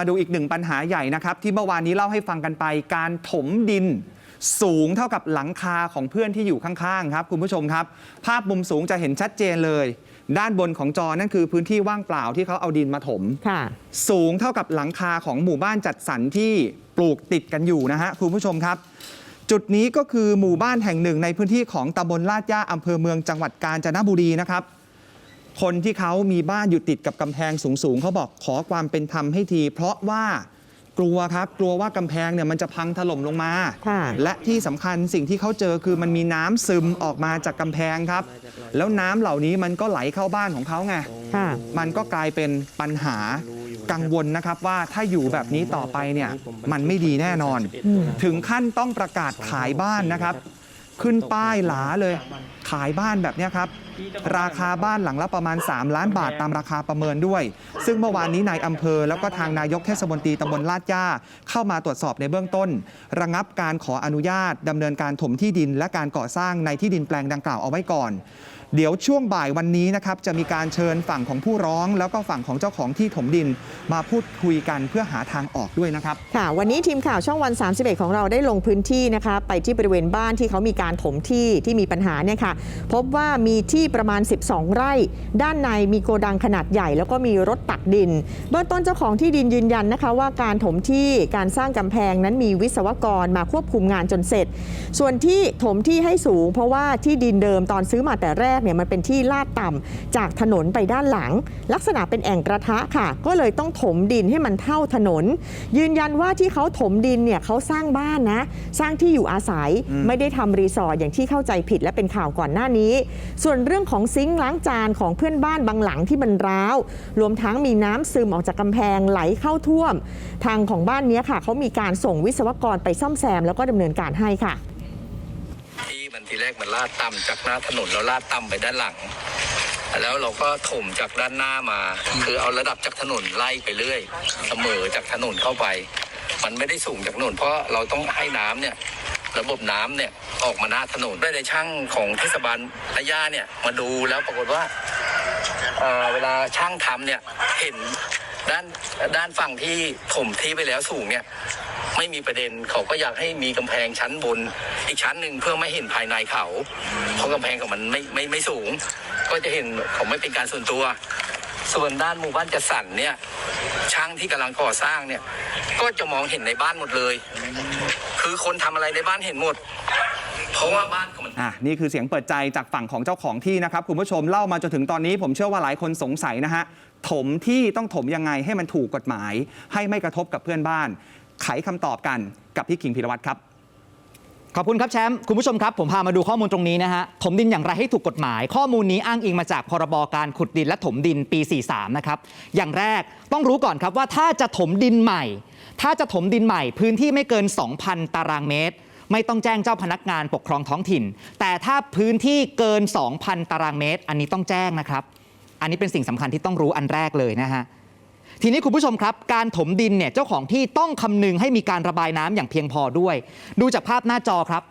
มาดูอีกหนึ่งปัญหาใหญ่นะครับที่เมื่อวานนี้เล่าให้ฟังกันไป การถมดิน สูงเท่ากับหลังคาของเพื่อนที่อยู่ข้างๆครับคุณผู้ชมครับ ภาพมุมสูงจะเห็นชัดเจนเลย ด้านบนของจอนั่นคือพื้นที่ว่างเปล่าที่เขาเอาดินมาถมค่ะสูงเท่ากับหลังคาของหมู่บ้านจัดสรรที่ปลูกติดกันอยู่นะฮะคุณผู้ชมครับ จุดนี้ก็คือหมู่บ้านแห่งหนึ่งในพื้นที่ของตำบลลาดย่าอำเภอเมืองจังหวัดกาญจนบุรีนะครับ คนที่เขามีบ้านอยู่ติดกับกำแพงสูงๆเขาบอกขอความเป็นธรรมให้ที เพราะว่ากลัวครับกลัวว่ากำแพงเนี่ยมันจะพังถล่มลงมา ค่ะและที่สำคัญสิ่งที่เขาเจอคือมันมีน้ำซึมออกมาจากกำแพงครับ แล้วน้ำเหล่านี้มันก็ไหลเข้าบ้านของเขาไง ค่ะ มันก็กลายเป็นปัญหากังวลนะครับว่าถ้าอยู่แบบนี้ต่อไปเนี่ยมันไม่ดีแน่นอน ถึงขั้นต้องประกาศขายบ้านนะครับ ขึ้นป้ายหลาเลยขายบ้านแบบเนี้ยครับ ราคาบ้านหลังละประมาณ 3 ล้านบาทตามราคาประเมินด้วย ซึ่งเมื่อวานนี้นายอำเภอ แล้วก็ทางนายกเทศมนตรีตำบลลาดย่า เข้ามาตรวจสอบในเบื้องต้น ระงับการขออนุญาตดำเนินการถมที่ดิน และการก่อสร้างในที่ดินแปลงดังกล่าวเอาไว้ก่อนเดี๋ยวช่วงบ่ายวันนี้นะครับจะมีการเชิญฝั่งของผู้ร้อง แล้วก็ฝั่งของเจ้าของที่ถมดิน มาพูดคุยกันเพื่อหาทางออกด้วยนะครับค่ะ วันนี้ทีมข่าวช่องวัน 31 ของเราได้ลงพื้นที่นะคะ ไปที่บริเวณบ้านที่เขามีการถมที่ที่มีปัญหาเนี่ยค่ะพบว่ามีที่ประมาณ 12 ไร่ ด้านในมีโกดังขนาดใหญ่ แล้วก็มีรถตักดิน เบื้องต้นเจ้าของที่ดินยืนยันนะคะ ว่าการถมที่การสร้างกำแพงนั้นมีวิศวกรมาควบคุมงานจนเสร็จ ส่วนที่ถมที่ให้สูง เพราะว่าที่ดินเดิมตอนซื้อมาแต่แรกเนี่ยมันเป็นที่ลาดต่ำจากถนนไปด้านหลัง ลักษณะเป็นแอ่งกระทะค่ะ ก็เลยต้องถมดินให้มันเท่าถนน ยืนยันว่าที่เขาถมดินเนี่ยเขาสร้างบ้านนะ สร้างที่อยู่อาศัยอืมไม่ได้ทำรีสอร์ทอย่างที่เข้าใจผิดและเป็นข่าวก่อนหน้านี้ ส่วนเรื่องของซิงค์ล้างจานของเพื่อนบ้านบางหลังที่มันร้าว รวมทั้งมีน้ำซึมออกจากกำแพงไหลเข้าท่วม ทางของบ้านนี้ค่ะเขามีการส่งวิศวกรไปซ่อมแซมแล้วก็ดำเนินการให้ค่ะ ที่มันทีแรกมันลาดต่ำจากหน้าถนนแล้วลาดต่ำไปด้านหลังแล้วเราก็ถมจากด้านหน้ามา คือเอาระดับจากถนนไล่ไปเรื่อย เสมอจากถนนเข้าไป มันไม่ได้สูงจากถนนเพราะเราต้องให้น้ำเนี่ย ระบบน้ำเนี่ยออกมาหน้าถนนได้ในช่างของเทศบาลระยาเนี่ยมาดูแล้วปรากฏว่าเเวลาช่างทำเนี่ยเห็นด้านด้านฝั่งที่ถมที่ไปแล้วสูงเนี่ยไม่มีประเด็นเขาก็อยากให้มีกำแพงชั้นบน อีกชั้นหนึ่งเพื่อไม่เห็นภายในเขา เพราะกำแพงของมันไม่ไม่ไม่สูง ก็จะเห็นเขาไม่เป็นการส่วนตัว ส่วนด้านหมู่บ้านจัดสรรเนี่ยช่างที่กำลังก่อสร้างเนี่ย ก็จะมองเห็นในบ้านหมดเลย คือคนทำอะไรในบ้านเห็นหมด เพราะว่าบ้านของมันอะนี่คือเสียงเปิดใจจากฝั่งของเจ้าของที่นะครับ คุณผู้ชมเล่ามาจนถึงตอนนี้ผมเชื่อว่าหลายคนสงสัยนะฮะถมที่ต้องถมยังไงให้มันถูกกฎหมาย ให้ไม่กระทบกับเพื่อนบ้าน ไขคำตอบกันกับพี่คิงพิรวัตรครับ ขอบคุณครับแชมป์คุณผู้ชมครับ ผมพามาดูข้อมูลตรงนี้นะฮะถมดินอย่างไรให้ถูกกฎหมาย ข้อมูลนี้อ้างอิงมาจากพรบการขุดดินและถมดินปี 43 นะครับ อย่างแรกต้องรู้ก่อนครับว่าถ้าจะถมดินใหม่ ถ้าจะถมดินใหม่ พื้นที่ไม่เกิน 2,000 ตารางเมตร ไม่ต้องแจ้งเจ้าพนักงานปกครองท้องถิ่น แต่ถ้าพื้นที่เกิน 2,000 ตารางเมตร อันนี้ต้องแจ้งนะครับ อันนี้เป็นสิ่งสำคัญที่ต้องรู้อันแรกเลยนะฮะ ทีนี้คุณผู้ชมครับ การถมดินเนี่ยเจ้าของที่ต้องคำนึงให้มีการระบายน้ำอย่างเพียงพอด้วย ดูจากภาพหน้าจอครับ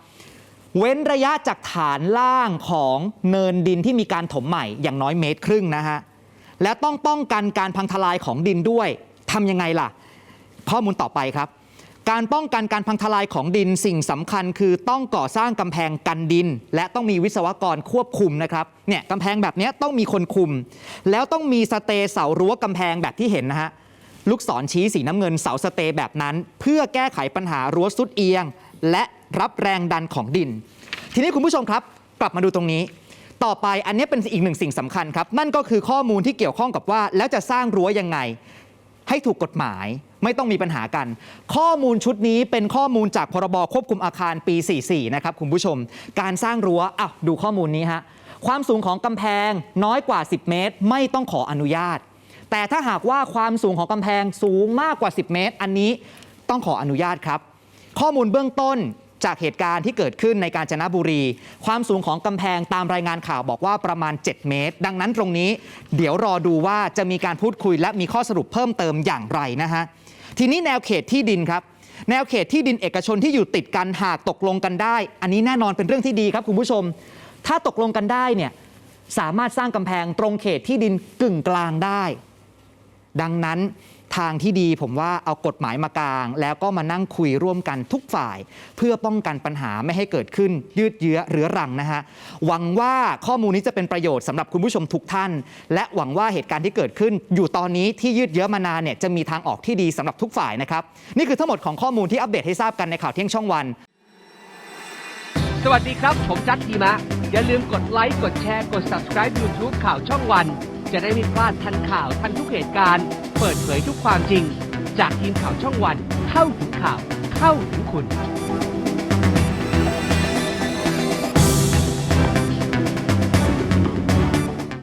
เว้นระยะจากฐานล่างของเนินดินที่มีการถมใหม่อย่างน้อยเมตรครึ่งนะฮะและต้องป้องกันการพังทลายของดินด้วยทำยังไงล่ะ ข้อมูลต่อไปครับ การป้องกันการพังทลายของดินสิ่งสำคัญคือต้องก่อสร้างกำแพงกันดิน และต้องมีวิศวกรควบคุมนะครับเนี่ยกำแพงแบบนี้ต้องมีคนคุม แล้วต้องมีสเตเสารั้วกำแพงแบบที่เห็นนะฮะลูกศรชี้สีน้ำเงินเสาสเตแบบนั้น เพื่อแก้ไขปัญหารั้วสุดเอียง และรับแรงดันของดิน ทีนี้คุณผู้ชมครับ กลับมาดูตรงนี้ ต่อไปอันนี้เป็นอีกหนึ่งสิ่งสำคัญครับ นั่นก็คือข้อมูลที่เกี่ยวข้องกับว่า แล้วจะสร้างรั้วยังไง ให้ถูกกฎหมาย ไม่ต้องมีปัญหากัน ข้อมูลชุดนี้เป็นข้อมูลจากพรบควบคุมอาคารปี 44 นะครับคุณผู้ชม การสร้างรั้วอะดูข้อมูลนี้ฮะความสูงของกำแพงน้อยกว่า 10 เมตร ไม่ต้องขออนุญาต แต่ถ้าหากว่าความสูงของกำแพงสูงมากกว่า 10 เมตร อันนี้ต้องขออนุญาตครับ ข้อมูลเบื้องต้นจากเหตุการณ์ที่เกิดขึ้นในการจนบุรี ความสูงของกำแพงตามรายงานข่าวบอกว่าประมาณ 7 เมตร ดังนั้นตรงนี้ เดี๋ยวรอดูว่าจะมีการพูดคุยและมีข้อสรุปเพิ่มเติมอย่างไรนะฮะ ทีนี้แนวเขตที่ดินครับ แนวเขตที่ดินเอกชนที่อยู่ติดกันหากตกลงกันได้ อันนี้แน่นอนเป็นเรื่องที่ดีครับคุณผู้ชม ถ้าตกลงกันได้เนี่ยสามารถสร้างกำแพงตรงเขตที่ดินกึ่งกลางได้ ดังนั้น ทางที่ดีผมว่าเอากฎหมายมากลาง แล้วก็มานั่งคุยร่วมกันทุกฝ่าย เพื่อป้องกันปัญหาไม่ให้เกิดขึ้นยืดเยื้อเรื้อรังนะฮะหวังว่าข้อมูลนี้จะเป็นประโยชน์สำหรับคุณผู้ชมทุกท่าน และหวังว่าเหตุการณ์ที่เกิดขึ้น อยู่ตอนนี้ที่ยืดเยื้อมานานเนี่ยจะมีทางออกที่ดีสำหรับทุกฝ่ายนะครับนี่คือทั้งหมดของข้อมูลที่อัปเดตให้ทราบกันในข่าวเที่ยงช่องวัน สวัสดีครับ ผมจัดทีมะ อย่าลืมกดไลค์กดแชร์กด subscribe YouTube ข่าวช่องวัน จะได้ไม่พลาดทันข่าวทันทุกเหตุการณ์ เปิดเผยทุกความจริง จากทีมข่าวช่องวันเข้าถึงข่าวเข้าถึงคุณ